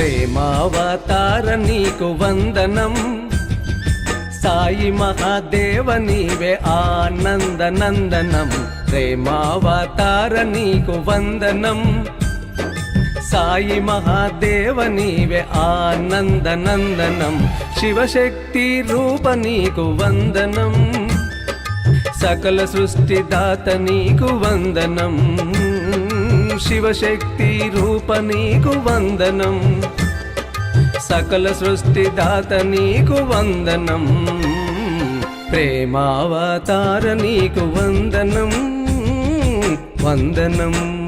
ప్రేమావతార నీకు వందనం. సాయి మహాదేవ నీవే ఆనంద నందనం. ప్రేమావతార నీకు వందనం. సాయి మహాదేవ నీవే ఆనంద నందనం. శివశక్తి రూప నీకు వందనం. సకల సృష్టిదాత నీకు వందనం. శివశక్తి రూప నీకు వందనం. సకల సృష్టి దాత నీకు వందనం. ప్రేమావతార నీకు వందనం. వందనం.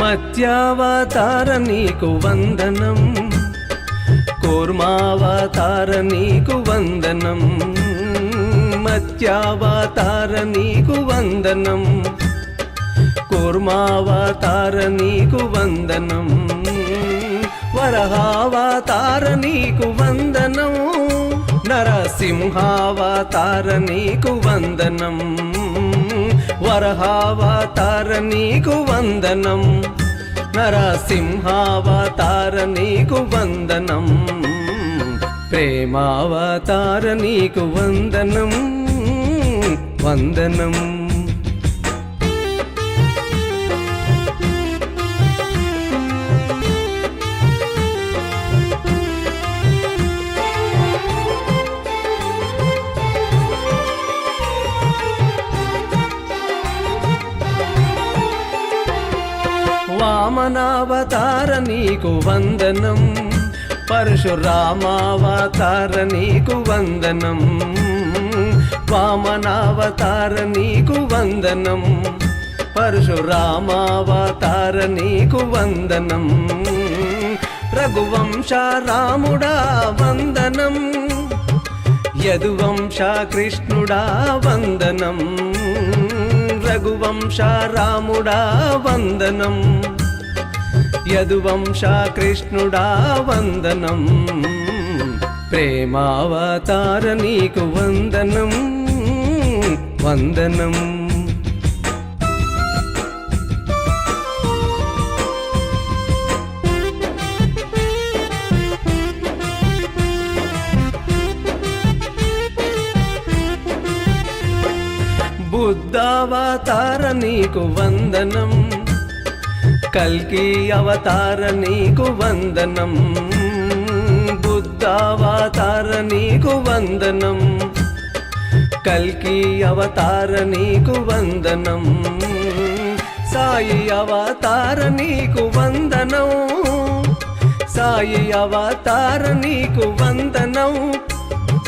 మత్యావతార నీకు వందనం. కూర్మావతార నీకు వందనం. మత్యావతార నీకు వందనం. కూర్మావతార నీకు వందనం. వరహావతార నీకు వందనం. నరసింహావతార నీకు వందనం. వరహావతార నీకు వందనం. నరసింహావతార నీకు వందనం. ప్రేమావతార నీకు వందనం. వందనం. వామనావతార నీకు వందనం. పరశురామావతార నీకు వందనం. వామనావతార నీకు వందనం. పరశురామావతార నీకు వందనం. రఘువంశ రాముడా వందనం. యదువంశ కృష్ణుడా వందనం. రఘువంశ రాముడా వందనం. యదువంశ కృష్ణుడా వందనం. ప్రేమావతార నీకు వందనం. వందనం. బుద్ధావతార నీకు వందనం. కల్కి అవతార నీకు వందనం. బుద్ధావతార నీకు వందనం. కల్కి అవతార నీకు వందనం. సాయి అవతార నీకు వందనం. సాయి అవతార నీకు వందనం.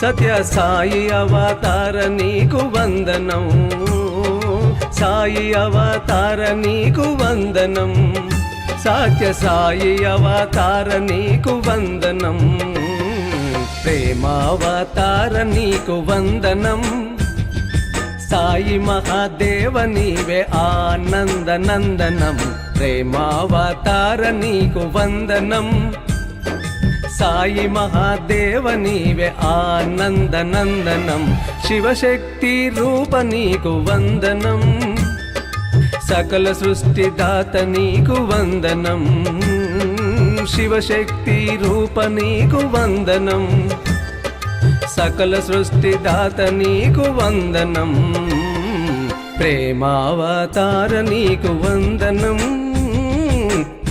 సత్య సాయి అవతార నీకు వందనం. సాయి అవతార నీకు వందనం. సత్య సాయి అవతార నీకు వందనం. ప్రేమావతార నీకు వందనం. సాయి మహాదేవ నీవే ఆనంద నందనం ప్రేమావతార నీకు వందనం. సాయి మహాదేవ నీవే ఆనంద నందనం శివశక్తి రూప నీకు వందనం. సకల సృష్టి దాత నీకు వందనం. శివశక్తి రూప నీకు వందనం. సకల సృష్టి దాత నీకు వందనం. ప్రేమావతార నీకు వందనం.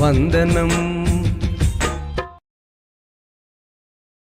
వందనం.